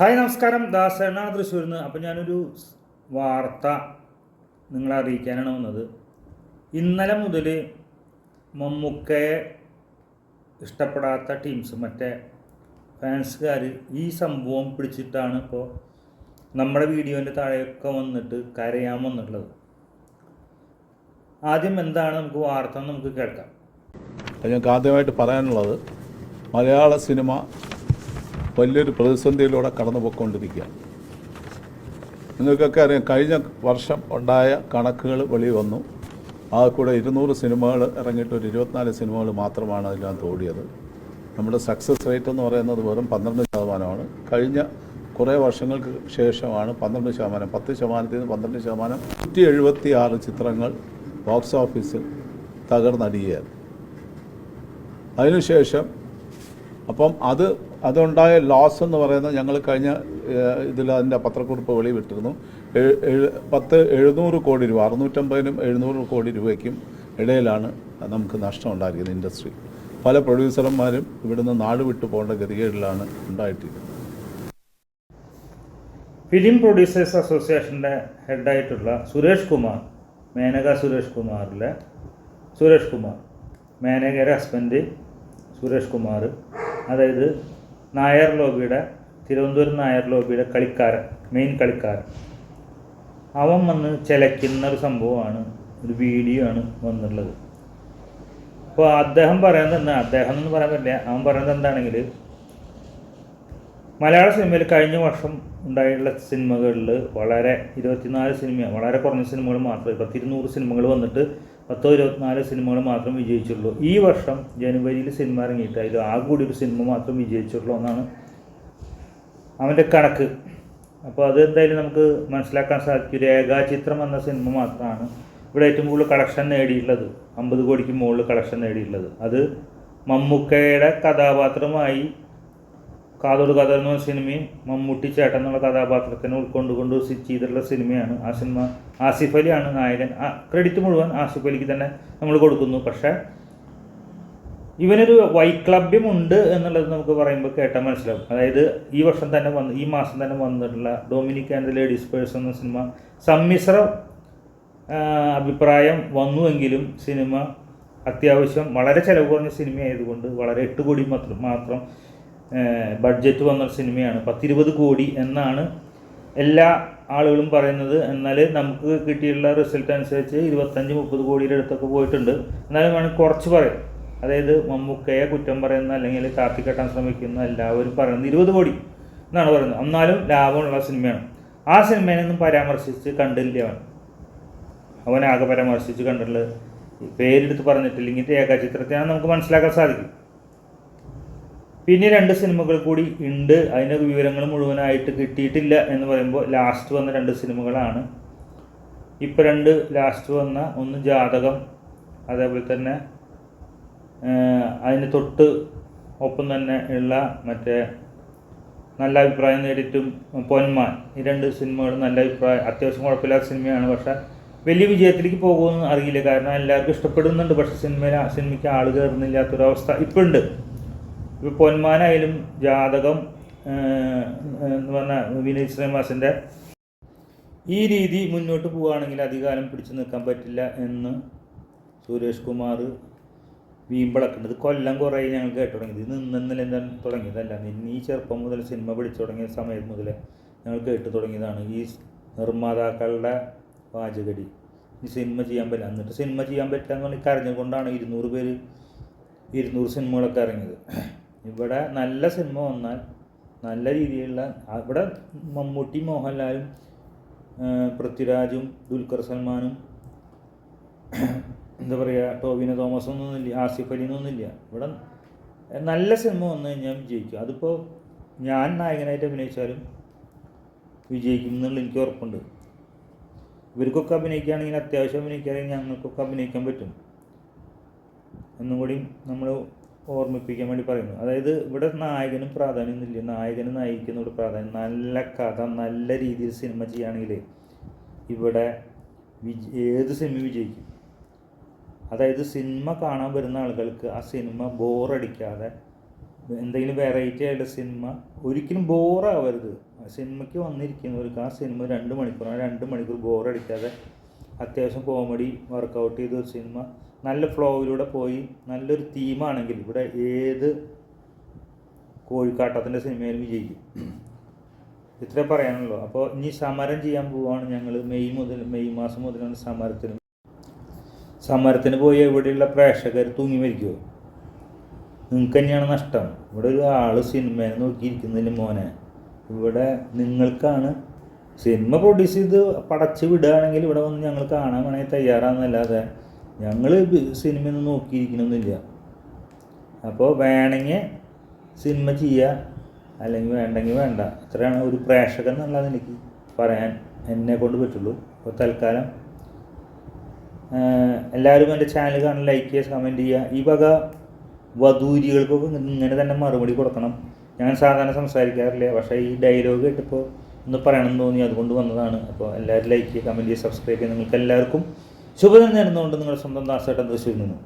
Hi നമസ്കാരം. ദാസേണ തൃശ്ശൂരിൽ നിന്ന്. അപ്പം ഞാനൊരു വാർത്ത നിങ്ങളെ അറിയിക്കാനാണ് വന്നത്. ഇന്നലെ മുതൽ മമ്മൂക്കയെ ഇഷ്ടപ്പെടാത്ത ടീംസ് മറ്റേ ഫാൻസുകാർ ഈ സംഭവം പിടിച്ചിട്ടാണ് ഇപ്പോൾ നമ്മുടെ വീഡിയോന്റെ താഴെയൊക്കെ വന്നിട്ട് കരയാൻ വന്നിട്ടുള്ളത്. ആദ്യം എന്താണ് നമുക്ക് വാർത്ത നമുക്ക് കേൾക്കാം. ഞങ്ങൾക്ക് ആദ്യമായിട്ട് പറയാനുള്ളത് മലയാള സിനിമ വലിയൊരു പ്രതിസന്ധിയിലൂടെ കടന്നു പോയിക്കൊണ്ടിരിക്കുകയാണ് നിങ്ങൾക്കൊക്കെ അറിയാം കഴിഞ്ഞ വർഷം ഉണ്ടായ കണക്കുകൾ വെളി വന്നു. ആ കൂടെ ഇരുന്നൂറ് സിനിമകൾ ഇറങ്ങിയിട്ട് ഒരു ഇരുപത്തിനാല് സിനിമകൾ മാത്രമാണ് അതിനകത്ത് ഓടിയത്. നമ്മുടെ സക്സസ് റേറ്റ് എന്ന് പറയുന്നത് വെറും പന്ത്രണ്ട് ശതമാനമാണ്. കഴിഞ്ഞ കുറേ വർഷങ്ങൾക്ക് ശേഷമാണ് പന്ത്രണ്ട് ശതമാനം. പത്ത് ശതമാനത്തിൽ നിന്ന് പന്ത്രണ്ട് ശതമാനം നൂറ്റി എഴുപത്തി ആറ് ചിത്രങ്ങൾ ബോക്സ് ഓഫീസിൽ തകർന്നടിയത് അതിനുശേഷം അപ്പം അത് അതുണ്ടായ ലോസ് എന്ന് പറയുന്നത് ഞങ്ങൾ കഴിഞ്ഞ ഇതിൽ അതിന്റെ പത്രക്കുറിപ്പ് വെളിവിട്ടിരുന്നു പത്ത് എഴുന്നൂറ് കോടി രൂപ അറുന്നൂറ്റമ്പതിനും എഴുന്നൂറ് കോടി രൂപയ്ക്കും ഇടയിലാണ് നമുക്ക് നഷ്ടം ഉണ്ടായിരിക്കുന്നത് ഇൻഡസ്ട്രി. പല പ്രൊഡ്യൂസർമാരും ഇവിടുന്ന് നാട് വിട്ടു പോകേണ്ട ഗതികേടിലാണ് ഉണ്ടായിട്ടിരിക്കുന്നത്. ഫിലിം പ്രൊഡ്യൂസേഴ്സ് അസോസിയേഷന്റെ ഹെഡായിട്ടുള്ള സുരേഷ് കുമാർ മേനക സുരേഷ് കുമാറിലെ സുരേഷ് കുമാർ മേനകയുടെ ഹസ്ബൻഡ് സുരേഷ് കുമാർ അതായത് നായർ ലോബിയുടെ തിരുവനന്തപുരം നായർ ലോബിയുടെ കളിക്കാരൻ മെയിൻ കളിക്കാരൻ. അവൻ വന്ന് ചിലയ്ക്കുന്ന ഒരു സംഭവമാണ് ഒരു വീഡിയോ ആണ് വന്നിട്ടുള്ളത്. അപ്പോൾ അദ്ദേഹം പറയുന്നത് എന്താ? അദ്ദേഹം എന്ന് പറയാൻ പറ്റില്ല. അവൻ പറയുന്നത് എന്താണെങ്കിൽ മലയാള സിനിമയിൽ കഴിഞ്ഞ വർഷം ഉണ്ടായിട്ടുള്ള സിനിമകളിൽ വളരെ ഇരുപത്തിനാല് സിനിമ വളരെ കുറഞ്ഞ സിനിമകൾ മാത്രമേ പത്തിരുന്നൂറ് സിനിമകൾ വന്നിട്ട് പത്തോ ഇരുപത്തിനാല് സിനിമകൾ മാത്രം വിജയിച്ചുള്ളൂ. ഈ വർഷം ജനുവരിയിൽ സിനിമ ഇറങ്ങിയിട്ട് അതിൽ ആകെ കൂടി ഒരു സിനിമ മാത്രം വിജയിച്ചുള്ളൂ എന്നാണ് അവന്റെ കണക്ക്. അപ്പോൾ അത് എന്തായാലും നമുക്ക് മനസ്സിലാക്കാൻ സാധിക്കും. രേഖാചിത്രം എന്ന സിനിമ മാത്രമാണ് ഇവിടെ ഏറ്റവും കൂടുതൽ കളക്ഷൻ നേടിയിട്ടുള്ളത്. അമ്പത് കോടിക്ക് മുകളിൽ കളക്ഷൻ നേടിയിട്ടുള്ളത്. അത് മമ്മൂക്കയുടെ കഥാപാത്രമായി കാതോട് കഥ എന്ന സിനിമയും മമ്മൂട്ടി ചേട്ടൻ എന്നുള്ള കഥാപാത്രത്തിനെ ഉൾക്കൊണ്ടുകൊണ്ട് ചെയ്തിട്ടുള്ള സിനിമയാണ്. ആ സിനിമ ആസിഫ് അലിയാണ് നായകൻ. ആ ക്രെഡിറ്റ് മുഴുവൻ ആസിഫ് അലിക്ക് തന്നെ നമ്മൾ കൊടുക്കുന്നു. പക്ഷേ ഇവനൊരു വൈക്ലഭ്യമുണ്ട് എന്നുള്ളത് നമുക്ക് പറയുമ്പോൾ കേട്ടാൽ മനസ്സിലാവും. അതായത് ഈ വർഷം തന്നെ വന്ന് ഈ മാസം തന്നെ വന്നിട്ടുള്ള ഡൊമിനിക് ആൻഡ് ലേഡീസ് പേഴ്സ് എന്ന സിനിമ സമ്മിശ്ര അഭിപ്രായം വന്നുവെങ്കിലും സിനിമ അത്യാവശ്യം വളരെ ചിലവ് കുറഞ്ഞ സിനിമ ആയതുകൊണ്ട് വളരെ എട്ട് കോടി മാത്രം മാത്രം ബഡ്ജറ്റ് വന്ന സിനിമയാണ് പത്തിരുപത് കോടി എന്നാണ് എല്ലാ ആളുകളും പറയുന്നത്. എന്നാൽ നമുക്ക് കിട്ടിയിട്ടുള്ള റിസൾട്ട് അനുസരിച്ച് ഇരുപത്തഞ്ച് മുപ്പത് കോടിയുടെ അടുത്തൊക്കെ പോയിട്ടുണ്ട്. എന്നാലും വേണമെങ്കിൽ കുറച്ച് പറയും. അതായത് മമ്മൂക്കയെ കുറ്റം പറയുന്ന അല്ലെങ്കിൽ കാപ്പി കെട്ടാൻ ശ്രമിക്കുന്ന എല്ലാവരും പറയുന്നത് ഇരുപത് കോടി എന്നാണ് പറയുന്നത്. എന്നാലും ലാഭമുള്ള സിനിമയാണ് ആ സിനിമേനൊന്നും പരാമർശിച്ച് കണ്ടില്ല അവൻ. അവനാകെ പരാമർശിച്ച് കണ്ടിട്ടുള്ളത് പേരെടുത്ത് പറഞ്ഞിട്ടില്ലെങ്കിൽ ഏകാചിത്രത്തെയാണ് നമുക്ക് മനസ്സിലാക്കാൻ സാധിക്കും. പിന്നെ രണ്ട് സിനിമകൾ കൂടി ഉണ്ട്. അതിന്റെ വിവരങ്ങൾ മുഴുവനായിട്ട് കിട്ടിയിട്ടില്ല എന്ന് പറയുമ്പോൾ ലാസ്റ്റ് വന്ന രണ്ട് സിനിമകളാണ്. ഇപ്പം രണ്ട് ലാസ്റ്റ് വന്ന ഒന്ന് ജാതകം അതേപോലെ തന്നെ അതിന് തൊട്ട് ഒപ്പം തന്നെ ഉള്ള മറ്റേ നല്ല അഭിപ്രായം നേടിയിട്ടും പൊന്മാൻ. ഈ രണ്ട് സിനിമകൾ നല്ല അഭിപ്രായം അത്യാവശ്യം കുഴപ്പമില്ലാത്ത സിനിമയാണ്. പക്ഷേ വലിയ വിജയത്തിലേക്ക് പോകുമെന്ന് അറിയില്ല. കാരണം എല്ലാവർക്കും ഇഷ്ടപ്പെടുന്നുണ്ട്. പക്ഷേ സിനിമയിൽ സിനിമയ്ക്ക് ആൾ കയറുന്നില്ലാത്തൊരവസ്ഥ ഇപ്പോഴുണ്ട് ഇപ്പോൾ പൊന്മാനായാലും ജാതകം എന്ന് പറഞ്ഞാൽ വിനീത് ശ്രീനിവാസിന്റെ ഈ രീതി മുന്നോട്ട് പോവുകയാണെങ്കിൽ അധികാരം പിടിച്ചു നിൽക്കാൻ പറ്റില്ല എന്ന് സുരേഷ് കുമാർ വീമ്പിളക്കുന്നത് കൊല്ലം കുറേ ഞങ്ങൾ കേട്ടു തുടങ്ങിയത് ഇത് നിന്നില്ല എന്താ തുടങ്ങിയതല്ല. നിന്ന് ഈ ചെറുപ്പം മുതൽ സിനിമ പിടിച്ചു തുടങ്ങിയ സമയം മുതൽ ഞങ്ങൾ കേട്ടു തുടങ്ങിയതാണ് ഈ നിർമ്മാതാക്കളുടെ വാചകടി. ഈ സിനിമ ചെയ്യാൻ പറ്റില്ല. എന്നിട്ട് സിനിമ ചെയ്യാൻ പറ്റില്ല എന്ന് പറഞ്ഞാൽ കരഞ്ഞുകൊണ്ടാണ് ഇരുന്നൂറ് പേര് ഇരുന്നൂറ് സിനിമകളൊക്കെ ഇറങ്ങിയത്. ഇവിടെ നല്ല സിനിമ വന്നാൽ നല്ല രീതിയിലുള്ള ഇവിടെ മമ്മൂട്ടി മോഹൻലാലും പൃഥ്വിരാജും ദുൽഖർ സൽമാനും എന്താ പറയുക ടോവിനോ തോമസ് ഒന്നുമില്ല ആസിഫ് അലി ഒന്നുമില്ല ഇവിടെ നല്ല സിനിമ വന്നു കഴിഞ്ഞാൽ വിജയിക്കും. അതിപ്പോൾ ഞാൻ നായകനായിട്ട് അഭിനയിച്ചാലും വിജയിക്കും എന്നുള്ള എനിക്ക് ഉറപ്പുണ്ട്. ഇവർക്കൊക്കെ അഭിനയിക്കുകയാണെങ്കിൽ അത്യാവശ്യം അഭിനയിക്കുകയാണെങ്കിൽ ഞങ്ങൾക്കൊക്കെ അഭിനയിക്കാൻ പറ്റും. എന്നും കൂടി നമ്മൾ ഓർമ്മിപ്പിക്കാൻ വേണ്ടി പറയുന്നു. അതായത് ഇവിടെ നായകനും പ്രാധാന്യമൊന്നുമില്ല നായകനും നായിക്കുന്നോട് പ്രാധാന്യം നല്ല കഥ നല്ല രീതിയിൽ സിനിമ ചെയ്യുകയാണെങ്കിൽ ഇവിടെ വിജ ഏത് സിനിമ വിജയിക്കും? അതായത് സിനിമ കാണാൻ വരുന്ന ആളുകൾക്ക് ആ സിനിമ ബോറടിക്കാതെ എന്തെങ്കിലും വെറൈറ്റി ആയിട്ട് സിനിമ ഒരിക്കലും ബോറാവരുത്. സിനിമയ്ക്ക് വന്നിരിക്കുന്നവർക്ക് ആ സിനിമ രണ്ട് മണിക്കൂർ ആ രണ്ട് മണിക്കൂർ ബോറടിക്കാതെ അത്യാവശ്യം കോമഡി വർക്കൗട്ട് ചെയ്ത ഒരു സിനിമ നല്ല ഫ്ലോയിലൂടെ പോയി നല്ലൊരു തീമാണെങ്കിൽ ഇവിടെ ഏത് കോഴിക്കാട്ടത്തിന്റെ സിനിമയിൽ വിജയിക്കും. ഇത്രേ പറയാനുള്ളൂ. അപ്പോൾ ഇനി സമരം ചെയ്യാൻ പോവുകയാണ് ഞങ്ങൾ മെയ് മുതൽ മെയ് മാസം മുതലാണ് സമരത്തിന്. സമരത്തിന് പോയി ഇവിടെയുള്ള പ്രേക്ഷകർ തൂങ്ങി മരിക്കുമോ നിങ്ങൾക്ക് തന്നെയാണ് നഷ്ടം. ഇവിടെ ഒരു ആൾ സിനിമയെ നോക്കിയിരിക്കുന്നതിന് മോനെ. ഇവിടെ നിങ്ങൾക്കാണ് സിനിമ പ്രൊഡ്യൂസ് ചെയ്ത് പടച്ച് വിടുകയാണെങ്കിൽ ഇവിടെ വന്ന് ഞങ്ങൾ കാണാൻ വേണമെങ്കിൽ തയ്യാറാണെന്നല്ലാതെ ഞങ്ങൾ സിനിമയൊന്നും നോക്കിയിരിക്കണമെന്നില്ല അപ്പോൾ വേണമെങ്കിൽ സിനിമ ചെയ്യുക അല്ലെങ്കിൽ വേണ്ടെങ്കിൽ വേണ്ട. ഇത്രയാണ് ഒരു പ്രേക്ഷകൻ എന്നുള്ളത് എനിക്ക് പറയാൻ എന്നെ കൊണ്ട് പറ്റുള്ളൂ. അപ്പോൾ തൽക്കാലം എല്ലാവരും എന്റെ ചാനൽ കാണാൻ ലൈക്ക് ചെയ്യുക കമന്റ് ചെയ്യുക. ഈ വക വധൂരികൾക്കൊക്കെ ഇങ്ങനെ തന്നെ മറുപടി കൊടുക്കണം. ഞാൻ സാധാരണ സംസാരിക്കാറില്ല പക്ഷേ ഈ ഡയലോഗ് കേട്ടപ്പോൾ ഒന്ന് പറയണമെന്ന് തോന്നി. അതുകൊണ്ട് വന്നതാണ്. അപ്പോൾ എല്ലാവരും ലൈക്ക് ചെയ്യുക കമന്റ് ചെയ്യുക സബ്സ്ക്രൈബ് ചെയ്യുക. നിങ്ങൾക്ക് എല്ലാവർക്കും ശുഭദിനം നേരുന്നുകൊണ്ട് നിങ്ങളുടെ സ്വന്തം ദാസേട്ടൻ തൃശ്ശൂരിൽ നിന്നും?